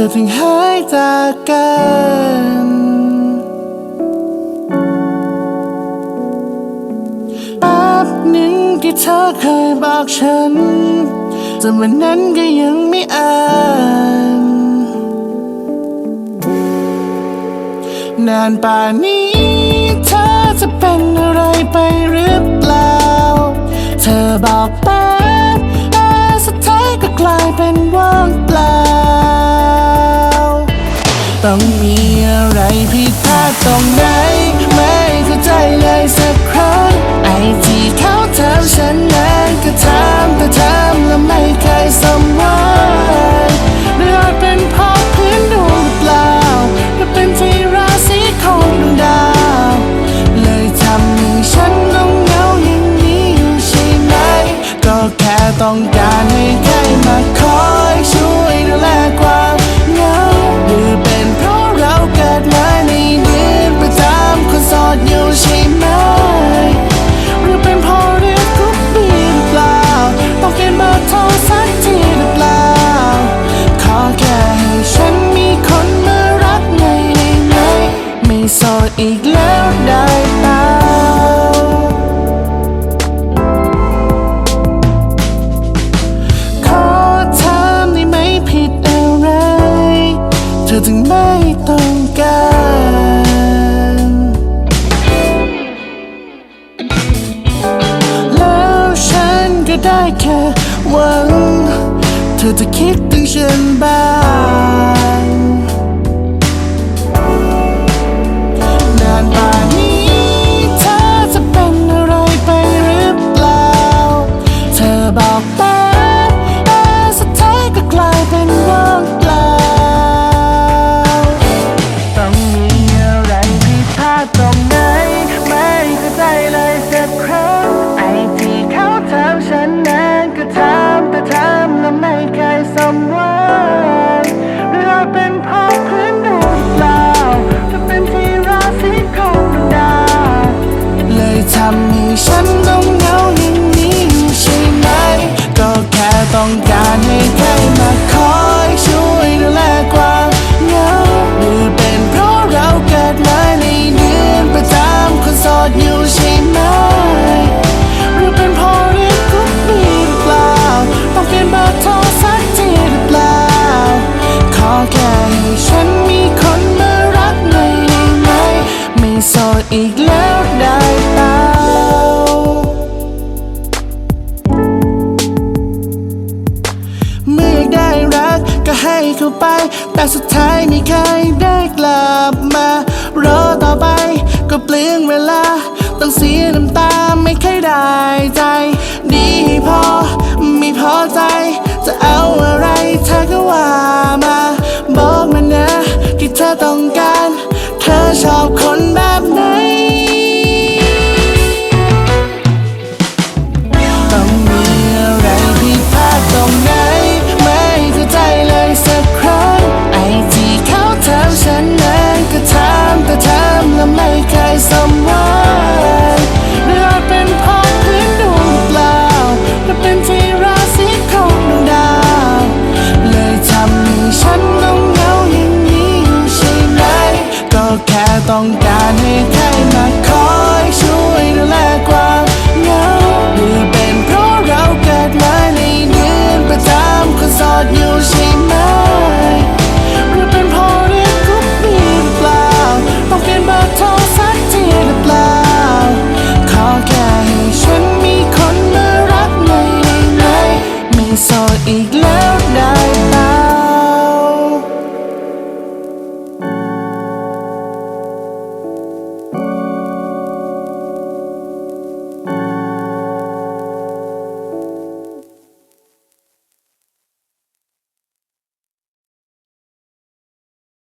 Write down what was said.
ธอถึงหายจากกัน แป๊บหนึ่งที่เธอเคยบอกฉันจนวันนั้นก็ยังไม่อ่านนานป่านนี้ เธอจะเป็นอะไรไปหรือเปล่า เธอบอกแป๊ รงไหนไม่เข้าใจเลยสักครั้งไอ้ที่เขาถามฉันนั้นก็ถามแต่ถามแล้วไม่เคยสมหวังหรืออาจเป็นเพราะพื้นดวงเปล่าหรือเป็นที่ราศีของดวงดาว เลยทำให้ฉันต้องเหงาอย่างนี้อยู่ใช่ไหม ก็แค่ต้องการ อีกแล้วได้เปล่าขอถามได้ไหมผิดอะไร เธอถึงไม่ต้องการแล้วฉันก็ได้แค่หวัง เธอจะคิดถึงฉันบ้าง ดอยู่ใช่ไหมหรือเป็นพราะเรียกทุกปีหรือเปล่า ต้องเปลี่ยนเบอร์โทรสักทีหรือเปล่า ขอแค่ให้ฉันมีคนมารักในได้ไหม ไม่โสดอีกแล้วได้เปล่าเมื่ออยากได้รักก็ให้เข้าไป แต่สุดท้ายไม่เคยได้ ใจ ดีพอไม่พอใจ จะเอาอะไรเธอก็ว่ามา บอกมันนะที่เธอต้องการ เธอชอบคนแบบ ต้องการให้ใคร